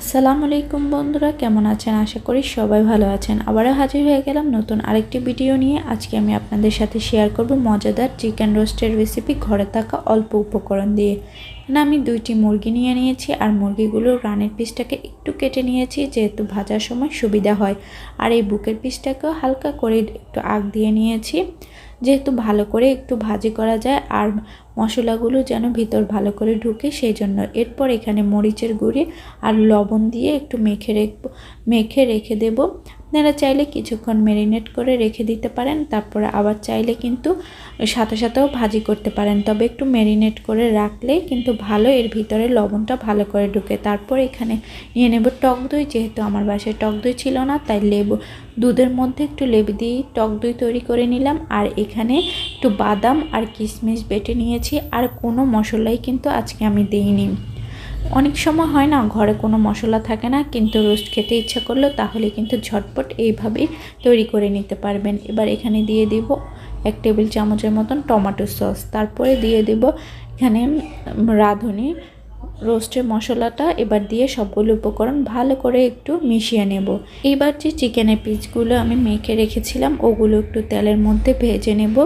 আসসালামু আলাইকুম বন্ধুরা, কেমন আছেন? আশা করি সবাই ভালো আছেন। আবারও হাজির হয়ে গেলাম নতুন আরেকটি ভিডিও নিয়ে। আজকে আমি আপনাদের সাথে শেয়ার করব মজাদার চিকেন রোস্টের রেসিপি ঘরে থাকা অল্প উপকরণ দিয়ে। এখানে আমি দুইটি মুরগি নিয়ে নিয়েছি আর মুরগিগুলোর রানের পিসটাকে একটু কেটে নিয়েছি যেহেতু ভাজার সময় সুবিধা হয়। আর এই বুকের পিসটাকেও হালকা করে একটু আগ দিয়ে নিয়েছি। যেহেতু ভালো করে একটু ভাজি করা যায় আর মশলাগুলো যেন ভিতর ভালো করে ঢুকে সেই জন্য এরপর এখানে মরিচের গুঁড়ি আর লবণ দিয়ে একটু মেখে রেখব মেখে রেখে দেব। আপনারা চাইলে কিছুক্ষণ ম্যারিনেট করে রেখে দিতে পারেন, তারপরে আবার চাইলে কিন্তু সাথে সাথেও ভাজি করতে পারেন। তবে একটু ম্যারিনেট করে রাখলে কিন্তু ভালো, এর ভিতরে লবণটা ভালো করে ঢুকে। তারপর এখানে নিয়ে নেব টক দই, যেহেতু আমার বাসায় টক দই ছিল না, তাই লেবু, দুধের মধ্যে একটু লেবু দিয়ে টক দই তৈরি করে নিলাম। আর এখানে একটু বাদাম আর কিশমিশ বেটে নিয়েছি, আর কোনো মশলাই কিন্তু আজকে আমি দিইনি। অনেক সময় হয় না, ঘরে কোনো মশলা থাকে না, কিন্তু রোস্ট খেতে ইচ্ছা করল তাহলে কিন্তু ঝটপট এইভাবেই তৈরি করে নিতে পারবেন। এবার এখানে দিয়ে দিব এক টেবিল চামচের মতন টমেটো সস, তারপরে দিয়ে দেব এখানে রাঁধুনি রোস্টের মশলাটা এবার দিয়ে সবগুলো উপকরণ ভালো করে একটু মিশিয়ে নেব। এইবার যে চিকেনের পিসগুলো আমি মেখে রেখেছিলাম, ওগুলো একটু তেলের মধ্যে ভেজে নেব।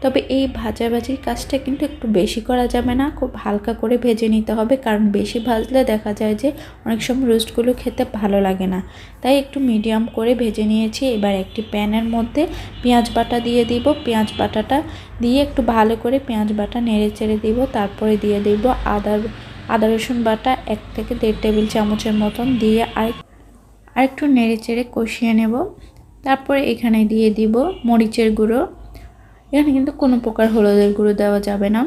তবে এই ভাজাভাজির কাজটা কিন্তু একটু বেশি করা যাবে না, খুব হালকা করে ভেজে নিতে হবে, কারণ বেশি ভাজলে দেখা যায় যে অনেক সময় রোস্টগুলো খেতে ভালো লাগে না। তাই একটু মিডিয়াম করে ভেজে নিয়েছি। এবার একটি প্যানের মধ্যে পেঁয়াজ বাটা দিয়ে দিব। পেঁয়াজ বাটাটা দিয়ে একটু ভালো করে পেঁয়াজ বাটা নেড়ে চেড়ে দিব। তারপরে দিয়ে দিব আদা আদা, রসুন বাটা এক থেকে দেড় টেবিল চামচের মতন দিয়ে আর আরেকটু নেড়ে চেড়ে কষিয়ে নেব। তারপরে এখানে দিয়ে দিব মরিচের গুঁড়ো। এখানে কিন্তু কোনো প্রকার হলুদের গুঁড়ো দেওয়া যাবে না।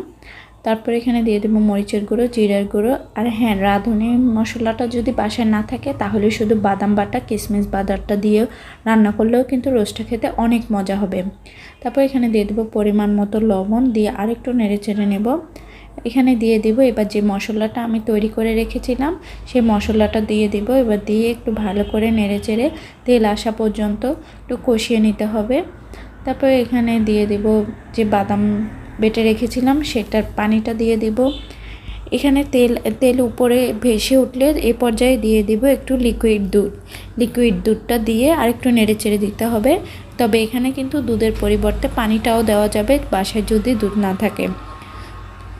তারপরে এখানে দিয়ে দেবো মরিচের গুঁড়ো, জিরার গুঁড়ো। আর হ্যাঁ রাঁধুনি মশলাটা যদি বাসায় না থাকে, তাহলে শুধু বাদাম বাটা কিশমিশ বাদারটা দিয়েও রান্না করলেও কিন্তু রোস্টটা খেতে অনেক মজা হবে। তারপর এখানে দিয়ে দেবো পরিমাণ মতো লবণ দিয়ে আরেকটু নেড়ে চেড়ে নেব। এখানে দিয়ে দিব। এবার যে মশলাটা আমি তৈরি করে রেখেছিলাম, সেই মশলাটা দিয়ে দিব। এবার দিয়ে একটু ভালো করে নেড়ে চেড়ে তেল আসা পর্যন্ত একটু কষিয়ে নিতে হবে। তারপরে এখানে দিয়ে দেব যে বাদাম বেটে রেখেছিলাম, সেটার পানিটা দিয়ে দেব। এখানে তেল তেল উপরে ভেসে উঠলে এ পর্যায়ে দিয়ে দিব একটু লিকুইড দুধ। লিকুইড দুধটা দিয়ে আরেকটু নেড়ে চেড়ে দিতে হবে। তবে এখানে কিন্তু দুধের পরিবর্তে পানিটাও দেওয়া যাবে, বাসায় যদি দুধ না থাকে।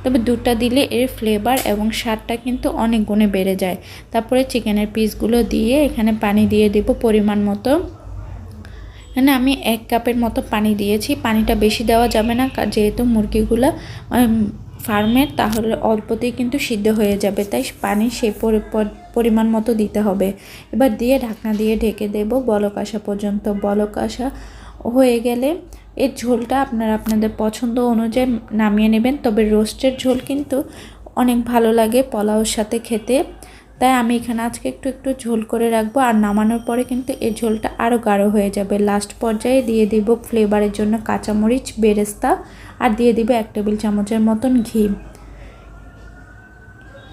তবে দুধটা দিলে এর ফ্লেভার এবং স্বাদটা কিন্তু অনেক গুণে বেড়ে যায়। তারপরে চিকেনের পিসগুলো দিয়ে এখানে পানি দিয়ে দেব পরিমাণ মতো। এখানে আমি এক কাপের মতো পানি দিয়েছি। পানিটা বেশি দেওয়া যাবে না যেহেতু মুরগিগুলো ফার্মের, তাহলে অল্পতেই কিন্তু সিদ্ধ হয়ে যাবে। তাই পানি সেই পরিমাণ মতো দিতে হবে। এবার দিয়ে ঢাকনা দিয়ে ঢেকে দেব বলক আসা পর্যন্ত। বলক আসা হয়ে গেলে এর ঝোলটা আপনারা আপনাদের পছন্দ অনুযায়ী নামিয়ে নেবেন। তবে রোস্টের ঝোল কিন্তু অনেক ভালো লাগে পোলাওর সাথে খেতে। তাই আমি এখানে আজকে একটু একটু ঝোল করে রাখব। আর নামানোর পরে কিন্তু এই ঝোলটা আরও গাঢ় হয়ে যাবে। লাস্ট পর্যায়ে দিয়ে দিব ফ্লেভারের জন্য কাঁচামরিচ, বেরেস্তা আর দিয়ে দিব এক টেবিল চামচের মতন ঘি।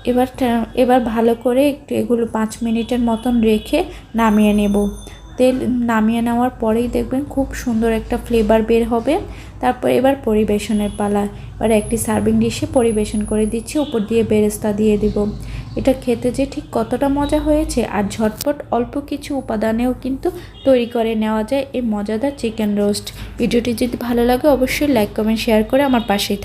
এবার এবার ভালো করে একটু এগুলো পাঁচ মিনিটের মতন রেখে নামিয়ে নেব। তেল নামিয়ে নেওয়ার পরেই দেখবেন খুব সুন্দর একটা ফ্লেভার বের হবে। তারপর এবার পরিবেশনের পালা। এবার একটি সার্ভিং ডিশে পরিবেশন করে দিচ্ছি, উপর দিয়ে বেরেস্তা দিয়ে দিব। এটা খেতে যে ঠিক কতটা মজা হয়েছে আর ঝটপট অল্প কিছু উপাদানেও কিন্তু তৈরি করে নেওয়া যায় এই মজাদার চিকেন রোস্ট ভিডিওটি যদি ভালো লাগে অবশ্যই লাইক কমেন্ট শেয়ার করে আমার পাশেই